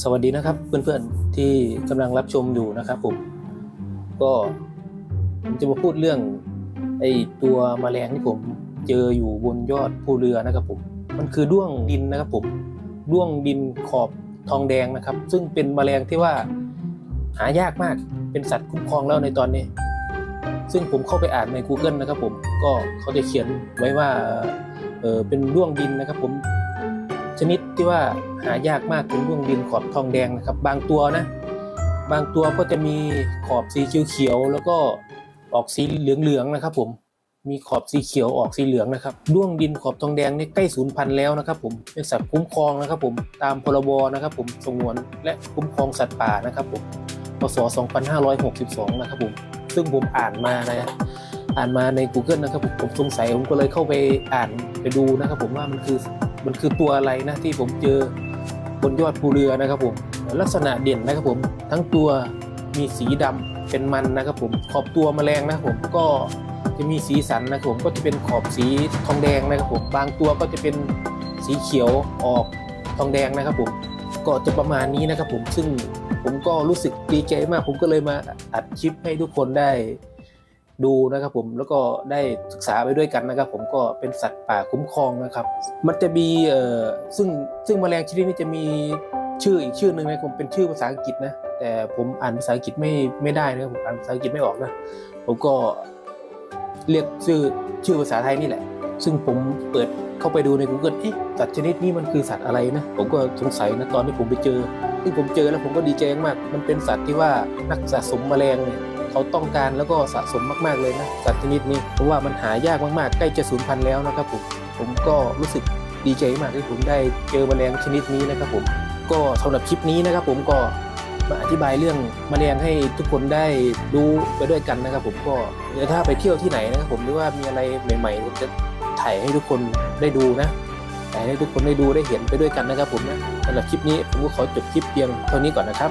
สวัสดีนะครับเพื่อนๆที่กำลังรับชมอยู่นะครับผมก็ผมจะมาพูดเรื่องไอ้ตัวแมลงที่ผมเจออยู่บนยอดภูเรือนะครับผมมันคือด้วงดินนะครับผมด้วงดินขอบทองแดงนะครับ ซึ่งเป็นแมลงที่ว่าหายากมากเป็นสัตว์คุ้มครองแล้วในตอนนี้ ซึ่งผมเข้าไปอ่านใน Google นะครับผมก็เขาจะเขียนไว้ว่าเออเป็นด้วงดินนะครับผม ชนิดที่ว่าหายากมากเป็นด้วงดินขอบทองแดงนะครับ บางตัวนะ บางตัวก็จะมีขอบสีเขียวๆแล้วก็ออกสีเหลืองๆนะครับผมมีขอบสีเขียวออกสีเหลืองนะครับด้วงดินขอบทองแดงนี่ใกล้สูญพันธุ์แล้วนะครับผมเป็นสัตว์คุ้มครองนะครับผมตามพรบนะครับผมสงวนและคุ้มครองสัตว์ป่านะครับผมพศ 2562 นะครับผมซึ่งผมอ่านมานะอ่านมาใน Google นะครับผมผมสงสัยผมก็เลยเข้าไปอ่านไปดูนะครับผมว่ามันคือ มันคือตัวอะไรนะที่ผมเจอบนยอดภูเรือนะครับผมลักษณะเด่นนะครับผมทั้งตัวมีสีดำเป็นมันนะครับผมขอบตัวแมลงนะครับผมก็จะมีสีสันนะครับผมก็จะเป็นขอบสีทองแดงนะครับผมบางตัวก็จะเป็นสีเขียวออกทองแดงนะครับผมก็จะประมาณนี้นะครับผมซึ่งผมก็รู้สึกดีใจมาก ผมก็เลยมาอัดคลิปให้ทุกคนได้ ดูนะครับผมแล้วก็ได้ศึกษาไปด้วยกันนะครับ ผมก็เป็นสัตว์ป่าคุ้มครองนะครับ มันจะมีเอ่อซึ่งซึ่งแมลงชนิดนี้จะมีชื่ออีกชื่อหนึ่งนะครับผมเป็นชื่อภาษาอังกฤษนะแต่ผมอ่านภาษาอังกฤษไม่ไม่ได้นะครับผมอ่านภาษาอังกฤษไม่ออกนะผมก็เรียกชื่อชื่อภาษาไทยนี่แหละ ซึ่งผมเปิดเข้าไปดูใน Google เอ๊ะสัตว์ชนิดนี้มันคือสัตว์อะไรนะ ผมก็สงสัยนะตอนที่ผมไปเจอที่ผมเจอแล้วผมก็ดีใจมาก มันเป็นสัตว์ที่ว่านักสะสมแมลงเนี่ย เขาต้องการแล้วก็สะสมมากๆเลยนะสัตว์ชนิดนี้เพราะว่ามันหายากมากๆ ใกล้จะสูญพันธุ์แล้วนะครับผมผมก็รู้สึกดีใจมากที่ผมได้เจอแมลงชนิดนี้นะครับผมก็สำหรับคลิปนี้นะครับผมก็มาอธิบายเรื่องแมลงให้ทุกคนได้รู้ไปด้วยกันนะครับผมก็เดี๋ยวถ้าไปเที่ยวที่ไหนนะครับผมหรือว่ามีอะไรใหม่ๆผมจะถ่ายให้ทุกคนได้ดูนะถ่ายให้ทุกคนได้ดูได้เห็นไปด้วยกันนะครับผมนะสำหรับคลิปนี้ผมก็ขอจบคลิปเพียงเท่านี้ก่อนนะครับ